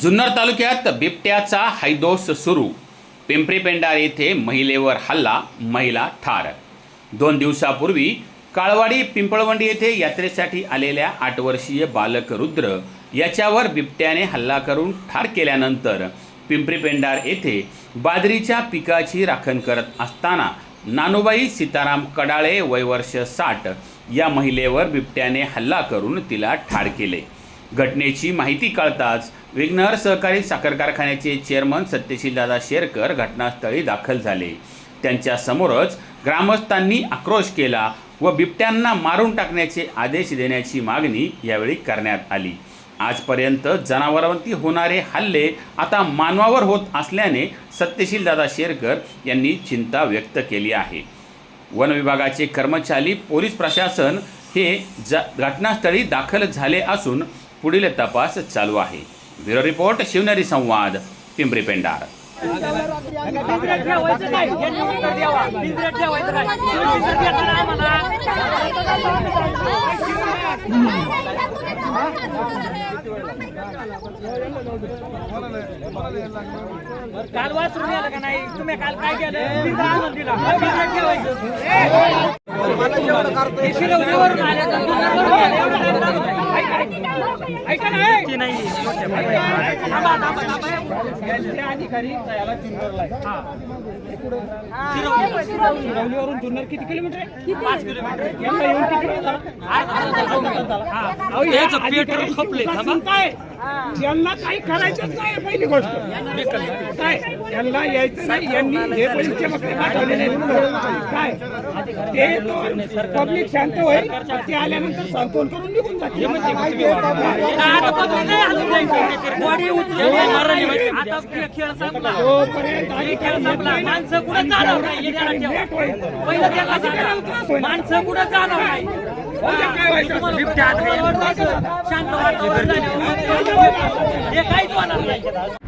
जुन्नर तालुक्यात बिबट्याचा हैदोस सुरू. पिंपरी पेंडार येथे महिलेवर हल्ला महिला ठार. दोन दिवसापूर्वी काळवाडी पिंपळवंडी येथे यात्रेसाठी आलेल्या आठ वर्षीय बालक रुद्र याच्यावर बिबट्याने हल्ला करून ठार केल्यानंतर पिंपरी पेंडार येथे बाजरीच्या पिकाची राखण करत असताना नानूबाई सीताराम कडाळे वयवर्ष साठ या महिलेवर बिबट्याने हल्ला करून तिला ठार केले. घटनेची माहिती कळताच विघ्नहर सहकारी साखर कारखान्याचे चेअरमन सत्यशीलदादा शेरकर घटनास्थळी दाखल झाले. त्यांच्या समोरच ग्रामस्थांनी आक्रोश केला व बिबट्यांना मारून टाकण्याचे आदेश देण्याची मागणी यावेळी करण्यात आली. आजपर्यंत जनावरांवरती होणारे हल्ले आता मानवावर होत असल्याने सत्यशीलदादा शेरकर यांनी चिंता व्यक्त केली आहे. वन विभागाचे कर्मचारी पोलीस प्रशासन हे ज घटनास्थळी दाखल झाले असून पुढील तपास चालू आहे. ब्युरो रिपोर्ट शिवनेरी संवाद पिंपरी पेंडार काल का नाही तुम्ही काल काय केलं ठेवायचं शिरवलीवरून जुन्नर किती किलोमीटर आहे पाच किलोमीटर येऊन किती वेळ झाला? यांना काही करायचंच नाही पहिली गोष्ट. काय? यांना यायचं नाही. यांनी हे पाठवलेले आहेत. काय? ते पब्लिक शांत होईल. ते आल्यानंतर सांत्वन करून निघून जाते नाही, माणसं कुठं चालव नाही अधिकारी लेट होईल. पहिलं त्याला अधिकाऱ्याला त्रास होईल. माणसं कुठं चालव नाही उद्या काय व्हायचं असं? बिबट्या आत गेला. शांत वातावरण झाल्यावर हे काहीच होणार नाही